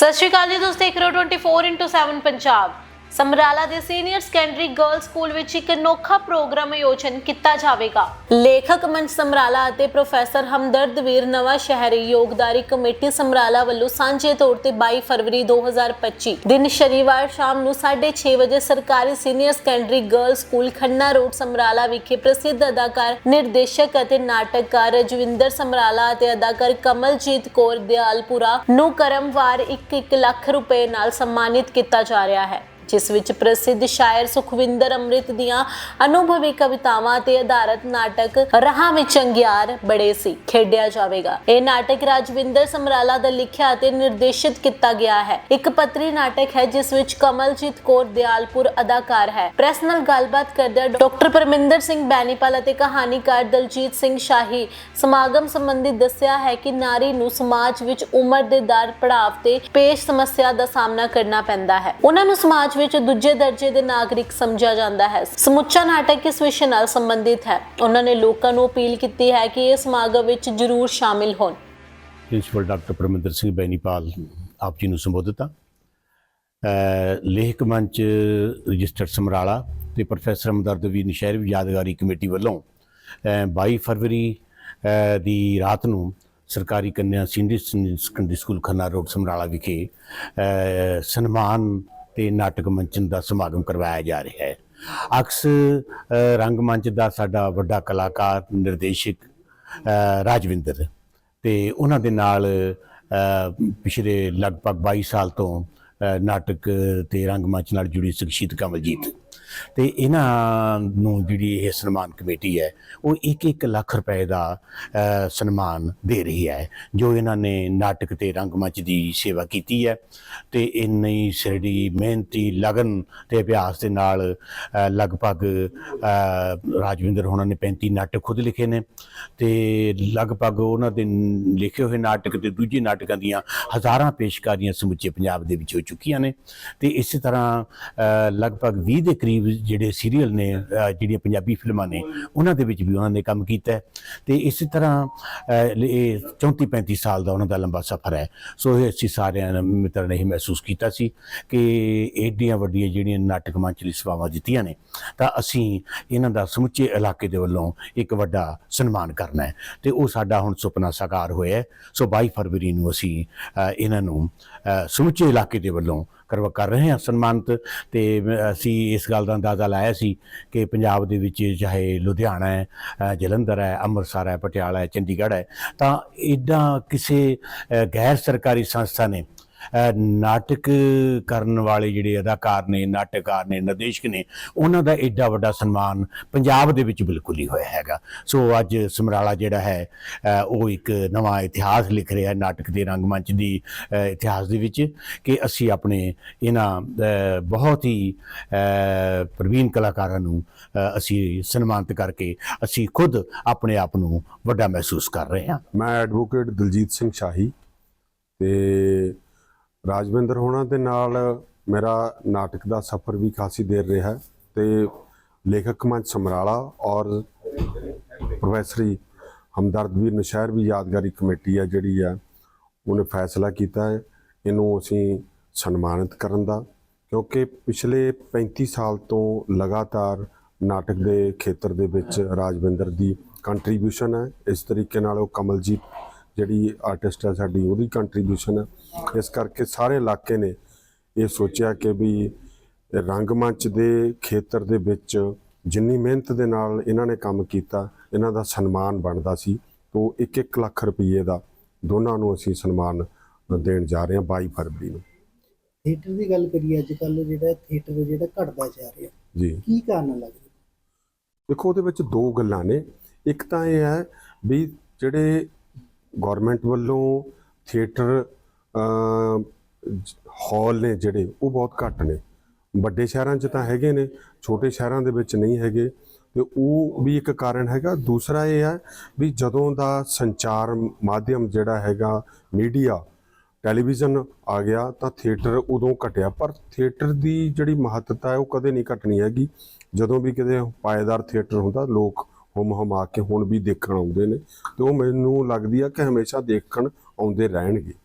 ਸਤਿ ਸ਼੍ਰੀ ਅਕਾਲ ਜੀ ਤੁਸੀਂ ਦੇਖ ਰਹੇ ਹੋ 24/7 ਪੰਜਾਬ। ਸਮਰਾਲਾ ਦੇ ਸੀਨੀਅਰ ਸੈਕੰਡਰੀ ਗਰਲ ਸਕੂਲ ਵਿੱਚ ਇੱਕ ਅਨੋਖਾ ਪ੍ਰੋਗਰਾਮ ਆਯੋਜਨ ਕੀਤਾ ਜਾਵੇਗਾ। ਲੇਖਕ ਮੰਚ ਸਮਰਾਲਾ ਅਤੇ ਪ੍ਰੋਫੈਸਰ ਹਮਦਰਦ ਵੀਰ ਨਵਾਂ ਸ਼ਹਿਰੀ ਯੋਗਦਾਰੀ ਕਮੇਟੀ ਸਮਰਾਲਾ ਵੱਲੋਂ ਸਾਂਝੇ ਤੌਰ ਤੇ 22 ਫਰਵਰੀ 2025 ਦਿਨ ਸ਼ਨੀਵਾਰ ਸ਼ਾਮ ਨੂੰ 6:30 ਵਜੇ ਸਰਕਾਰੀ senior secondary girl school Khanna road Samrala ਵਿਖੇ ਪ੍ਰਸਿੱਧ ਅਦਾਕਾਰ, ਨਿਰਦੇਸ਼ਕ ਅਤੇ ਨਾਟਕਕਾਰ ਰਜਵਿੰਦਰ ਸਮਰਾਲਾ ਅਤੇ ਅਦਾਕਾਰ ਕਮਲਜੀਤ ਕੌਰ ਦਿਆਲਪੁਰਾ ਨੂੰ ਕਰਮਵਾਰ 1-1 ਲੱਖ ਰੁਪਏ ਨਾਲ ਸਨਮਾਨਿਤ ਕੀਤਾ ਜਾ ਰਿਹਾ ਹੈ। ਜਿਸ ਵਿੱਚ ਪ੍ਰਸਿੱਧ ਸ਼ਾਇਰ ਸੁਖਵਿੰਦਰ ਅੰਮ੍ਰਿਤ ਦੀਆਂ ਅਨੁਭਵੀ ਕਵਿਤਾਵਾਂ ਤੇ ਆਧਾਰਿਤ ਨਾਟਕ ਰਹਾਂ ਵਿੱਚ ਅੰਗਿਆਰ ਬੜੇ ਸੀ, ਖੇਡਿਆ ਜਾਵੇਗਾ। ਇਹ ਨਾਟਕ ਰਾਜਵਿੰਦਰ ਸਮਰਾਲਾ ਦਾ ਲਿਖਿਆ ਅਤੇ ਨਿਰਦੇਸ਼ਿਤ ਕੀਤਾ ਗਿਆ ਹੈ। ਇੱਕ ਪੱਤਰੀ ਨਾਟਕ ਹੈ, ਜਿਸ ਵਿੱਚ ਕਮਲਜੀਤ ਕੌਰ ਦਿਆਲਪੁਰ ਅਦਾਕਾਰ ਹੈ। ਪ੍ਰੈਸ ਨਾਲ ਗੱਲਬਾਤ ਕਰਦਿਆਂ ਡਾਕਟਰ ਪਰਮਿੰਦਰ ਸਿੰਘ ਬੈਨੀਪਾਲ ਅਤੇ ਕਹਾਣੀਕਾਰ ਦਲਜੀਤ ਸਿੰਘ ਸ਼ਾਹੀ ਸਮਾਗਮ ਸੰਬੰਧੀ ਦੱਸਿਆ ਹੈ ਕਿ ਨਾਰੀ ਨੂੰ ਸਮਾਜ ਵਿੱਚ ਉਮਰ ਦੇ ਦਰ, ਪੜਾਵ ਤੇ ਪੇਸ਼ ਸਮੱਸਿਆ ਦਾ ਸਾਹਮਣਾ ਕਰਨਾ ਪੈਂਦਾ ਹੈ। ਉਹਨਾਂ ਨੂੰ ਸਮਾਜ ਵਿੱਚ ਦੂਜੇ ਦਰਜੇ ਦੇ ਨਾਗਰਿਕ ਸਮਝਿਆ ਜਾਂਦਾ ਹੈ। ਸਮੁੱਚਾ ਨਾਟਕ ਇਸ ਵਿਸ਼ੇ ਨਾਲ ਸੰਬੰਧਿਤ ਹੈ। ਉਹਨਾਂ ਨੇ ਲੋਕਾਂ ਨੂੰ ਅਪੀਲ ਕੀਤੀ ਹੈ ਕਿ ਇਸ ਸਮਾਗਮ ਵਿੱਚ ਜ਼ਰੂਰ ਸ਼ਾਮਿਲ ਹੋਣ। ਪ੍ਰਿੰਸੀਪਲ ਡਾਕਟਰ ਪਰਮਿੰਦਰ ਸਿੰਘ ਬੈਨੀਪਾਲ ਆਪ ਜੀ ਨੂੰ ਸੰਬੋਧਿਤ ਆ। ਅ, ਮੰਚ ਰਜਿਸਟਰਡ ਸਮਰਾਲਾ ਤੇ ਪ੍ਰੋਫੈਸਰ ਹਮਦਰਦ ਵੀ ਨਸ਼ਹਿਰ ਯਾਦਗਾਰੀ ਕਮੇਟੀ ਵੱਲੋਂ ਅ, 22 ਫਰਵਰੀ ਦੀ ਰਾਤ ਨੂੰ ਸਰਕਾਰੀ ਕੰਨਿਆ senior school Khanna road Samrala ਵਿਖੇ ਅ, ਸਨਮਾਨ ਤੇ ਨਾਟਕ ਮੰਚਨ ਦਾ ਸਮਾਗਮ ਕਰਵਾਇਆ ਜਾ ਰਿਹਾ ਹੈ। ਅਕਸ ਅ, ਰੰਗਮੰਚ ਦਾ ਸਾਡਾ ਵੱਡਾ ਕਲਾਕਾਰ ਨਿਰਦੇਸ਼ਕ ਰਾਜਵਿੰਦਰ ਤੇ ਉਹਨਾਂ ਦੇ ਨਾਲ ਪਿਛਲੇ ਲਗਭਗ 22 ਸਾਲ ਤੋਂ ਅ, ਨਾਟਕ ਤੇ ਰੰਗਮੰਚ ਨਾਲ ਜੁੜੀ ਸ਼ਖਸੀਅਤ ਕਮਲਜੀਤ। ਤੇ ਇਹਨਾਂ ਨੂੰ ਜਿਹੜੀ ਇਹ ਸਨਮਾਨ ਕਮੇਟੀ ਹੈ, ਉਹ 1-1 ਲੱਖ ਰੁਪਏ ਦਾ ਸਨਮਾਨ ਦੇ ਰਹੀ ਹੈ, ਜੋ ਇਹਨਾਂ ਨੇ ਨਾਟਕ ਤੇ ਰੰਗਮੰਚ ਦੀ ਸੇਵਾ ਕੀਤੀ ਹੈ ਤੇ ਇੰਨੀ ਸਿਰੜੀ ਮਿਹਨਤੀ, ਲਗਨ ਤੇ ਅਭਿਆਸ ਦੇ ਨਾਲ ਲਗਭਗ ਰਾਜਵਿੰਦਰ ਹੋਣਾ ਨੇ 35 ਨਾਟਕ ਖੁਦ ਲਿਖੇ ਨੇ ਤੇ ਲਗਭਗ ਉਹਨਾਂ ਦੇ ਲਿਖੇ ਹੋਏ ਨਾਟਕ ਤੇ ਦੂਜੇ ਨਾਟਕਾਂ ਦੀਆਂ ਹਜ਼ਾਰਾਂ ਪੇਸ਼ਕਾਰੀਆਂ ਸਮੁੱਚੇ ਪੰਜਾਬ ਦੇ ਵਿੱਚ ਹੋ ਚੁੱਕੀਆਂ ਨੇ ਤੇ ਇਸੇ ਤਰ੍ਹਾਂ ਲਗਭਗ 20 ਦੇ ਕਰੀਬ ਜਿਹੜੇ ਸੀਰੀਅਲ ਨੇ ਜਿਹੜੀਆਂ ਪੰਜਾਬੀ ਫਿਲਮਾਂ ਨੇ, ਉਹਨਾਂ ਦੇ ਵਿੱਚ ਵੀ ਉਹਨਾਂ ਨੇ ਕੰਮ ਕੀਤਾ ਹੈ। ਤੇ ਇਸੇ ਤਰ੍ਹਾਂ ਇਹ 34 35 ਸਾਲ ਦਾ ਉਹਨਾਂ ਦਾ ਲੰਬਾ ਸਫ਼ਰ ਹੈ। ਸੋ ਇਹ ਅਸੀਂ ਸਾਰਿਆਂ ਨੇ ਮਿੱਤਰਾਂ ਨੇ ਇਹ ਮਹਿਸੂਸ ਕੀਤਾ ਸੀ ਕਿ ਏਡੀਆਂ ਵੱਡੀਆਂ ਜਿਹੜੀਆਂ ਨਾਟਕ ਮੰਚ ਲਈ ਸੇਵਾਵਾਂ ਦਿੱਤੀਆਂ ਨੇ, ਤਾਂ ਅਸੀਂ ਇਹਨਾਂ ਦਾ ਸਮੁੱਚੇ ਇਲਾਕੇ ਦੇ ਵੱਲੋਂ ਇੱਕ ਵੱਡਾ ਸਨਮਾਨ ਕਰਨਾ ਹੈ। ਤੇ ਉਹ ਸਾਡਾ ਹੁਣ ਸੁਪਨਾ ਸਾਕਾਰ ਹੋਇਆ ਸੋ 22 ਫਰਵਰੀ ਨੂੰ ਅਸੀਂ ਇਹਨਾਂ ਨੂੰ ਸਮੁੱਚੇ ਇਲਾਕੇ ਦੇ ਵੱਲੋਂ ਕਰਵਾ ਕਰ ਰਹੇ ਹਾਂ ਸਨਮਾਨਿਤ ਤੇ ਅਸੀਂ ਇਸ ਗੱਲ ਦਾ ਅੰਦਾਜ਼ਾ ਲਾਇਆ ਸੀ ਕਿ ਪੰਜਾਬ ਦੇ ਵਿੱਚ ਚਾਹੇ ਲੁਧਿਆਣਾ ਹੈ ਜਲੰਧਰ ਹੈ, ਅੰਮ੍ਰਿਤਸਰ ਹੈ, ਪਟਿਆਲਾ ਹੈ, ਚੰਡੀਗੜ੍ਹ ਹੈ, ਤਾਂ ਇਦਾਂ ਕਿਸੇ ਗੈਰ ਸਰਕਾਰੀ ਸੰਸਥਾ ਨੇ ਨਾਟਕ ਕਰਨ ਵਾਲੇ ਜਿਹੜੇ ਅਦਾਕਾਰ ਨੇ, ਨਾਟਕਕਾਰ ਨੇ, ਨਿਰਦੇਸ਼ਕ ਨੇ, ਉਹਨਾਂ ਦਾ ਐਡਾ ਵੱਡਾ ਸਨਮਾਨ ਪੰਜਾਬ ਦੇ ਵਿੱਚ ਬਿਲਕੁਲ ਹੀ ਹੋਇਆ ਹੈਗਾ। ਸੋ ਅੱਜ ਸਮਰਾਲਾ ਜਿਹੜਾ ਹੈ ਉਹ ਇੱਕ ਨਵਾਂ ਇਤਿਹਾਸ ਲਿਖ ਰਿਹਾ ਹੈ ਨਾਟਕ ਦੇ ਰੰਗਮੰਚ ਦੀ ਇਤਿਹਾਸ ਦੇ ਵਿੱਚ ਕਿ ਅਸੀਂ ਆਪਣੇ ਇਹਨਾਂ ਬਹੁਤ ਹੀ ਪ੍ਰਵੀਨ ਕਲਾਕਾਰਾਂ ਨੂੰ ਅਸੀਂ ਸਨਮਾਨਿਤ ਕਰਕੇ ਅਸੀਂ ਖੁਦ ਆਪਣੇ ਆਪ ਨੂੰ ਵੱਡਾ ਮਹਿਸੂਸ ਕਰ ਰਹੇ ਹਾਂ। ਮੈਂ ਐਡਵੋਕੇਟ ਦਲਜੀਤ ਸਿੰਘ ਸ਼ਾਹੀ ਤੇ ਰਾਜਵਿੰਦਰ ਹੋਣਾ ਦੇ ਨਾਲ ਮੇਰਾ ਨਾਟਕ ਦਾ ਸਫ਼ਰ ਵੀ ਖਾਸੀ ਦੇਰ ਰਿਹਾ ਹੈ ਤੇ ਲੇਖਕ ਮੰਚ ਸਮਰਾਲਾ ਔਰ ਪ੍ਰੋਫੈਸਰੀ ਹਮਦਰਦ ਵੀਰ ਨਸ਼ਹਿਰ ਵੀ ਯਾਦਗਾਰੀ ਕਮੇਟੀ ਆ ਜਿਹੜੀ ਆ ਉਹਨੇ ਫੈਸਲਾ ਕੀਤਾ ਹੈ। ਇਹਨੂੰ ਅਸੀਂ ਸਨਮਾਨਿਤ ਕਰਨ ਦਾ, ਕਿਉਂਕਿ ਪਿਛਲੇ 35 ਸਾਲ ਤੋਂ ਲਗਾਤਾਰ ਨਾਟਕ ਦੇ ਖੇਤਰ ਦੇ ਵਿੱਚ ਰਾਜਵਿੰਦਰ ਦੀ ਕੰਟਰੀਬਿਊਸ਼ਨ ਹੈ। ਇਸ ਤਰੀਕੇ ਨਾਲ ਉਹ ਕਮਲਜੀਤ ਜਿਹੜੀ ਆਰਟਿਸਟ ਹੈ ਸਾਡੀ ਉਹਦੀ ਕੰਟਰੀਬਿਊਸ਼ਨ ਹੈ। ਇਸ ਕਰਕੇ ਸਾਰੇ ਇਲਾਕੇ ਨੇ ਇਹ ਸੋਚਿਆ ਕਿ ਵੀ ਰੰਗਮੰਚ ਦੇ ਖੇਤਰ ਦੇ ਵਿੱਚ ਜਿੰਨੀ ਮਿਹਨਤ ਦੇ ਨਾਲ ਇਹਨਾਂ ਨੇ ਕੰਮ ਕੀਤਾ ਇਹਨਾਂ ਦਾ ਸਨਮਾਨ ਬਣਦਾ ਸੀ। ਤੋਂ 1-1 ਲੱਖ ਰੁਪਏ ਦਾ ਦੋਨਾਂ ਨੂੰ ਅਸੀਂ ਸਨਮਾਨ ਦੇਣ ਜਾ ਰਹੇ ਹਾਂ 22 ਫਰਵਰੀ ਨੂੰ। ਥੀਏਟਰ ਦੀ ਗੱਲ ਕਰੀਏ ਅੱਜ ਕੱਲ ਜਿਹੜਾ ਥੀਏਟਰ ਜਿਹੜਾ ਘਟਦਾ ਜਾ ਰਿਹਾ ਜੀ। ਕੀ ਕਾਰਨ ਲੱਗਦਾ? ਦੇਖੋ ਉਹਦੇ ਵਿੱਚ ਦੋ ਗੱਲਾਂ ਨੇ। ਇੱਕ ਤਾਂ ਇਹ ਹੈ ਵੀ ਜਿਹੜੇ ਗਵਰਨਮੈਂਟ ਵੱਲੋਂ ਥੀਏਟਰ ਹਾਲ ਨੇ ਜਿਹੜੇ, ਉਹ ਬਹੁਤ ਘੱਟ ਨੇ। ਵੱਡੇ ਸ਼ਹਿਰਾਂ 'ਚ ਤਾਂ ਹੈਗੇ ਨੇ, ਛੋਟੇ ਸ਼ਹਿਰਾਂ ਦੇ ਵਿੱਚ ਨਹੀਂ ਹੈਗੇ। ਤੇ ਉਹ ਵੀ ਇੱਕ ਕਾਰਨ ਹੈਗਾ। ਦੂਸਰਾ ਇਹ ਹੈ ਵੀ ਜਦੋਂ ਦਾ ਸੰਚਾਰ ਮਾਧਿਅਮ ਜਿਹੜਾ ਹੈਗਾ, ਮੀਡੀਆ, ਟੈਲੀਵਿਜ਼ਨ ਆ ਗਿਆ, ਤਾਂ ਥੀਏਟਰ ਉਦੋਂ ਘਟਿਆ। ਪਰ ਥੀਏਟਰ ਦੀ ਜਿਹੜੀ ਮਹੱਤਤਾ ਹੈ, ਉਹ ਕਦੇ ਨਹੀਂ ਘਟਣੀ ਹੈਗੀ। ਜਦੋਂ ਵੀ ਕਿਤੇ ਪਾਏਦਾਰ ਥੀਏਟਰ ਹੁੰਦਾ, ਲੋਕ ਹੁਮ ਆ ਕੇ ਹੁਣ ਵੀ ਦੇਖਣ ਆਉਂਦੇ ਨੇ ਤੇ ਉਹ ਮੈਨੂੰ ਲੱਗਦੀ ਆ ਕਿ ਹਮੇਸ਼ਾ ਦੇਖਣ ਆਉਂਦੇ ਰਹਿਣਗੇ।